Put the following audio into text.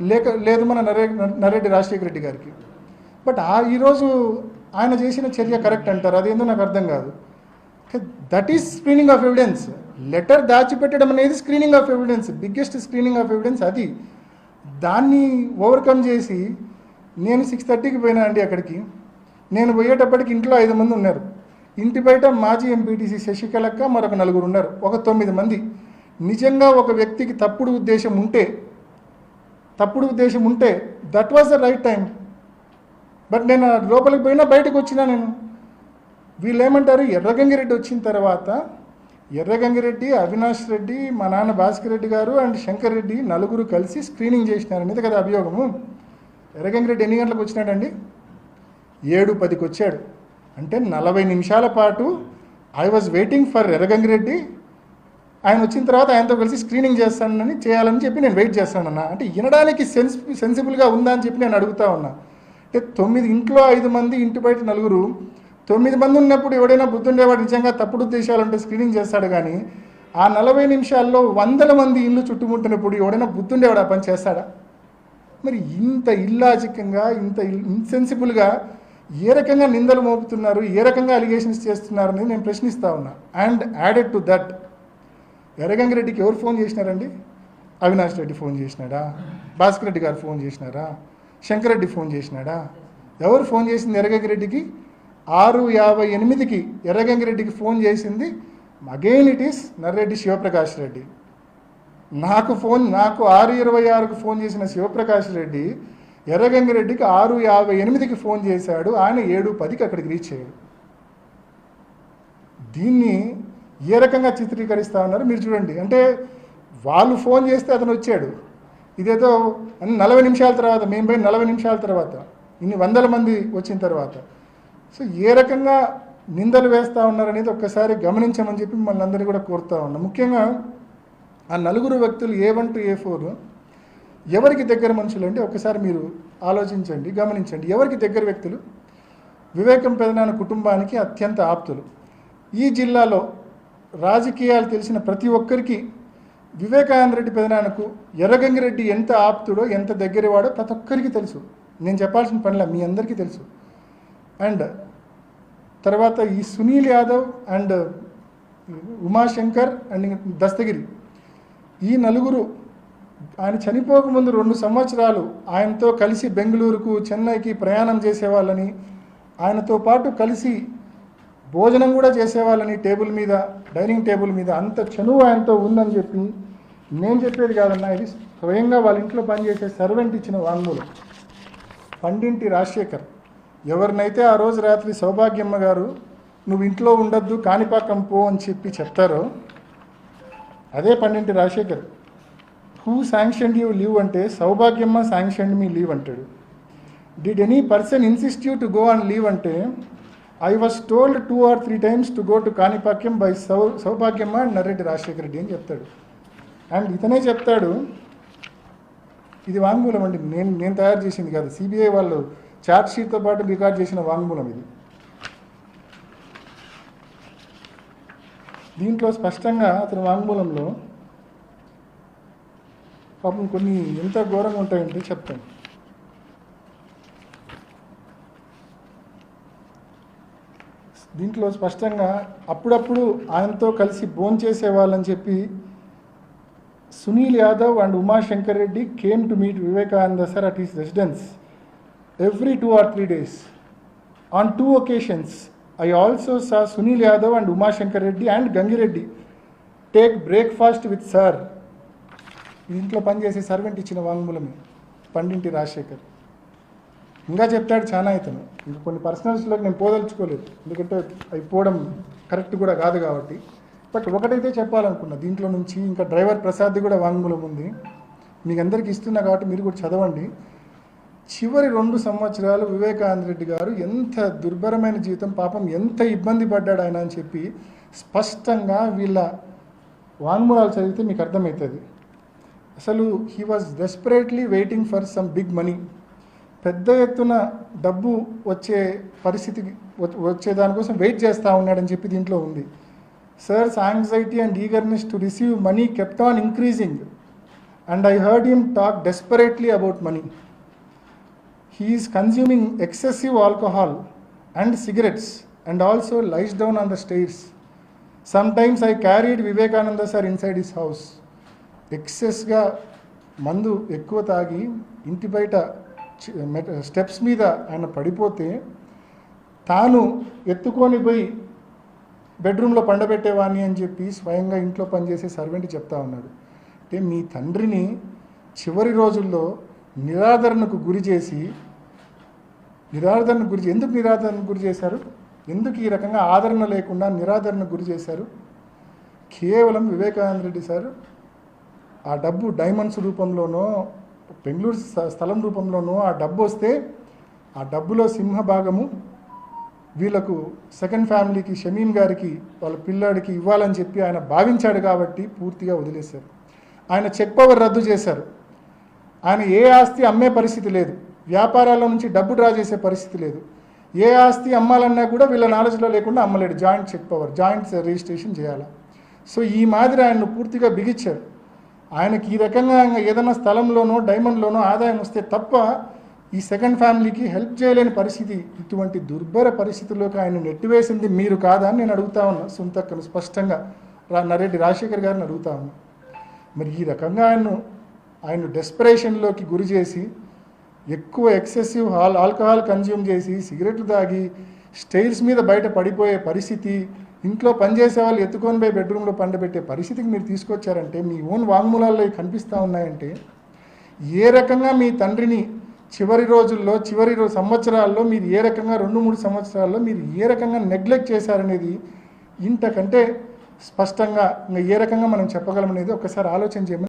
లేక లేదు మన నరే నరెడ్డి రాజశేఖర రెడ్డి గారికి. బట్ ఆ ఈరోజు ఆయన చేసిన చర్య కరెక్ట్ అంటారు. అదేందో నాకు అర్థం కాదు. That is screening of evidence letter దాచిపెట్టడం అనేది screening of evidence biggest screening of evidence అది. దాన్ని ఓవర్కమ్ చేసి నేను సిక్స్ థర్టీకి పోయినా అండి అక్కడికి. నేను పోయేటప్పటికి ఇంట్లో ఐదు మంది ఉన్నారు. ఇంటి బయట మాజీ ఎంపీటీసీ శశికళక్క మరొక నలుగురు ఉన్నారు. ఒక తొమ్మిది మంది. నిజంగా ఒక వ్యక్తికి తప్పుడు ఉద్దేశం ఉంటే తప్పుడు ఉద్దేశం ఉంటే that was the right time but నేను లోపలికి పోయినా బయటకు వచ్చినా నేను. వీళ్ళు ఏమంటారు ఎర్రగంగిరెడ్డి వచ్చిన తర్వాత ఎర్రగంగిరెడ్డి అవినాష్ రెడ్డి మా నాన్న భాస్కర్ రెడ్డి గారు అండ్ శంకర్ రెడ్డి నలుగురు కలిసి స్క్రీనింగ్ చేసినారు అనేది కదా అభియోగము. ఎర్రగంగిరెడ్డి ఎన్ని గంటలకు వచ్చినాడండి? ఏడు పదికి వచ్చాడు అంటే నలభై నిమిషాల పాటు I was waiting for Erra Gangi Reddy ఆయన వచ్చిన తర్వాత ఆయనతో కలిసి స్క్రీనింగ్ చేస్తానని చేయాలని చెప్పి నేను వెయిట్ చేస్తానన్నా. అంటే వినడానికి సెన్స్ సెన్సిబుల్గా ఉందా అని చెప్పి నేను అడుగుతా ఉన్నా. అంటే తొమ్మిది ఇంట్లో ఐదు మంది ఇంటి బయట నలుగురు తొమ్మిది మంది ఉన్నప్పుడు ఎవడైనా బుద్ధుండేవాడు నిజంగా తప్పుడు ఉద్దేశాలుంటే స్క్రీనింగ్ చేస్తాడు కానీ ఆ నలభై నిమిషాల్లో వందల మంది ఇల్లు చుట్టుముట్టినప్పుడు ఎవడైనా బుద్ధుండేవాడు ఆ పని చేస్తాడా? మరి ఇంత ఇల్లాజికంగా ఇంత ఇన్సెన్సిబుల్గా ఏ రకంగా నిందలు మోపుతున్నారు ఏ రకంగా అలిగేషన్స్ చేస్తున్నారు అనేది నేను ప్రశ్నిస్తా ఉన్నా. అండ్ యాడెడ్ టు దట్ ఎర్రగంగిరెడ్డికి ఎవరు ఫోన్ చేసినారండి? అవినాష్ రెడ్డి ఫోన్ చేసినాడా? భాస్కర్ రెడ్డి గారు ఫోన్ చేసినారా? శంకర్ రెడ్డి ఫోన్ చేసినాడా? ఎవరు ఫోన్ చేసింది ఎర్రగంగిరెడ్డికి ఆరు యాభై ఎనిమిదికి ఎర్రగంగిరెడ్డికి ఫోన్ చేసింది again it is Narreddy Shivaprakash Reddy. నాకు ఫోన్ నాకు ఆరు ఇరవై ఆరుకు ఫోన్ చేసిన శివప్రకాష్ రెడ్డి ఎర్రగంగిరెడ్డికి ఆరు యాభై ఎనిమిదికి ఫోన్ చేశాడు ఆయన ఏడు పదికి అక్కడికి రీచ్ అయ్యాడు. దీన్ని ఏ రకంగా చిత్రీకరిస్తా ఉన్నారు మీరు చూడండి. అంటే వాళ్ళు ఫోన్ చేస్తే అతను వచ్చాడు. ఇదేదో నలభై నిమిషాల తర్వాత మేము పోయి నలభై నిమిషాల తర్వాత ఇన్ని వందల మంది వచ్చిన తర్వాత. సో ఏ రకంగా నిందలు వేస్తూ ఉన్నారనేది ఒక్కసారి గమనించమని చెప్పి మిమ్మల్ని అందరినీ కూడా కోరుతూ ఉన్నాం. ముఖ్యంగా ఆ నలుగురు వ్యక్తులు A one to A four ఎవరికి దగ్గర మనుషులు అంటే ఒకసారి మీరు ఆలోచించండి గమనించండి. ఎవరికి దగ్గర వ్యక్తులు? వివేకం పెదనాన్న కుటుంబానికి అత్యంత ఆప్తులు. ఈ జిల్లాలో రాజకీయాలు తెలిసిన ప్రతి ఒక్కరికి వివేకానంద రెడ్డి పెదనాన్నకు ఎర్రగంగిరెడ్డి ఎంత ఆప్తుడో ఎంత దగ్గరవాడో ప్రతి ఒక్కరికి తెలుసు. నేను చెప్పాల్సిన పనిలా మీ అందరికీ తెలుసు. అండ్ తర్వాత ఈ సునీల్ యాదవ్ అండ్ ఉమాశంకర్ అండ్ దస్తగిరి. ఈ నలుగురు ఆయన చనిపోకముందు రెండు సంవత్సరాలు ఆయనతో కలిసి బెంగళూరుకు చెన్నైకి ప్రయాణం చేసేవాళ్ళని ఆయనతో పాటు కలిసి భోజనం కూడా చేసేవాళ్ళని టేబుల్ మీద డైనింగ్ టేబుల్ మీద అంత చనువు ఆయనతో ఉందని చెప్పి నేను చెప్పేది కాదన్నా ఇది స్వయంగా వాళ్ళ ఇంట్లో పనిచేసే సర్వెంట్ ఇచ్చిన వాంగ్మూలం. పండింటి రాజశేఖర్ ఎవరినైతే ఆ రోజు రాత్రి సౌభాగ్యమ్మ గారు నువ్వు ఇంట్లో ఉండొద్దు కాణిపాకం పో అని చెప్పి చెప్తారో అదే పండింటి Rajasekhar. Who sanction you leave అంటే సౌభాగ్యమ్మ శాంక్షన్ మీ లీవ్ అంటాడు. Did any person insist you to go on leave అంటే I was told two or three times to go to Kanipakam by సౌ సౌభాగ్యమ్మ అండ్ నర్రెడ్డి రాజశేఖర రెడ్డి అని చెప్తాడు. అండ్ ఇతనే చెప్తాడు ఇది వాంగ్మూలం అండి నేను నేను తయారు చేసింది కాదు సిబిఐ వాళ్ళు ఛార్జ్ షీట్తో పాటు రికార్డ్ చేసిన వాంగ్మూలం ఇది. దీంట్లో స్పష్టంగా అతని వాంగ్మూలంలో పాపం కొన్ని ఎంత ఘోరంగా ఉంటాయంటే చెప్తాను. దీంట్లో స్పష్టంగా అప్పుడప్పుడు ఆయనతో కలిసి భోంచేసే వాళ్ళని చెప్పి Sunil Yadav and Umashankar Reddy came to meet Vivekananda sir at his residence every two or three days on two occasions I also saw Sunil Yadav and Umashankar Reddy and Gangireddy take breakfast with sir దీంట్లో పనిచేసే servant ఇచ్చిన వాంగ్మూలమే. పండింటి రాజశేఖర్. ఇంకా చెప్తాడు చాలా ఇతను. ఇంకా కొన్ని పర్సనల్స్లోకి నేను పోదలుచుకోలేదు. ఎందుకంటే అవి పోవడం కరెక్ట్ కూడా కాదు కాబట్టి. బట్ ఒకటైతే చెప్పాలనుకున్నా దీంట్లో నుంచి ఇంకా డ్రైవర్ ప్రసాద్ది కూడా వాంగ్మూలం ఉంది. మీకు అందరికీ ఇస్తున్నా కాబట్టి మీరు కూడా చదవండి. చివరి రెండు సంవత్సరాలు వివేకానంద రెడ్డి గారు ఎంత దుర్భరమైన జీవితం పాపం ఎంత ఇబ్బంది పడ్డాడు ఆయన అని చెప్పి స్పష్టంగా వీళ్ళ వాంగ్మూలాలు చదివితే మీకు అర్థమవుతుంది. అసలు he was desperately waiting for some big money పెద్ద ఎత్తున డబ్బు వచ్చే పరిస్థితికి వచ్చే దానికోసం వెయిట్ చేస్తూ ఉన్నాడని చెప్పి దీంట్లో ఉంది. Sir's anxiety and eagerness to receive money kept on increasing and I heard him talk desperately about money he is consuming excessive alcohol and cigarettes and also lies down on the stairs some times I carried Vivekananda sir inside his house ఎక్సెస్గా మందు ఎక్కువ తాగి ఇంటి బయట steps మీద ఆయన పడిపోతే తాను ఎత్తుకొని పోయి బెడ్రూమ్లో పండబెట్టేవాడిని అని చెప్పి స్వయంగా ఇంట్లో పనిచేసే సర్వెంట్ చెప్తా ఉన్నాడు. అంటే మీ తండ్రిని చివరి రోజుల్లో నిరాదరణకు గురి చేసి నిరాదరణకు గురి ఎందుకు నిరాదరణకు గురి చేశారు? ఎందుకు ఈ రకంగా ఆదరణ లేకుండా నిరాదరణకు గురి చేశారు? కేవలం వివేకానంద రెడ్డి సార్ ఆ డబ్బు డైమండ్స్ రూపంలోనో బెంగళూరు స్థలం రూపంలోనూ ఆ డబ్బు వస్తే ఆ డబ్బులో సింహ భాగము వీళ్ళకు సెకండ్ ఫ్యామిలీకి షమీన్ గారికి వాళ్ళ పిల్లాడికి ఇవ్వాలని చెప్పి ఆయన భావించాడు కాబట్టి పూర్తిగా వదిలేశారు. ఆయన చెక్ పవర్ రద్దు చేశారు. ఆయన ఏ ఆస్తి అమ్మే పరిస్థితి లేదు. వ్యాపారాల నుంచి డబ్బు డ్రా చేసే పరిస్థితి లేదు. ఏ ఆస్తి అమ్మాలన్నా కూడా వీళ్ళ నాలెడ్జ్లో లేకుండా అమ్మలేడు. Joint cheque power joint registration చేయాలి. సో ఈ మాదిరి ఆయన్ను పూర్తిగా బిగించారు. ఆయనకి ఈ రకంగా ఇంకా ఏదైనా స్థలంలోనో డైమండ్లోనో ఆదాయం వస్తే తప్ప ఈ సెకండ్ ఫ్యామిలీకి హెల్ప్ చేయలేని పరిస్థితి ఇటువంటి దుర్భర పరిస్థితుల్లోకి ఆయన నెట్టివేసింది మీరు కాదా అని నేను అడుగుతా ఉన్నా. సొంతక్కను స్పష్టంగా రా నరెడ్డి రాజశేఖర్ గారిని అడుగుతా ఉన్నా. మరి ఈ రకంగా ఆయన్ను ఆయన డెస్పరేషన్లోకి గురి చేసి ఎక్కువ ఎక్సెసివ్ ఆల్ ఆల్కహాల్ కన్జ్యూమ్ చేసి సిగరెట్లు తాగి స్టైల్స్ మీద బయట పడిపోయే పరిస్థితి ఇంట్లో పనిచేసే వాళ్ళు ఎత్తుకొని పోయి బెడ్రూమ్లో పండబెట్టే పరిస్థితికి మీరు తీసుకొచ్చారంటే మీ ఓన్ వాంగ్మూలాల్లో కనిపిస్తూ ఉన్నాయంటే ఏ రకంగా మీ తండ్రిని చివరి రోజుల్లో చివరి రో సంవత్సరాల్లో మీరు ఏ రకంగా రెండు మూడు సంవత్సరాల్లో మీరు ఏ రకంగా నెగ్లెక్ట్ చేశారనేది ఇంతకంటే స్పష్టంగా ఇంకా ఏ రకంగా మనం చెప్పగలం అనేది ఒకసారి ఆలోచన చేయమని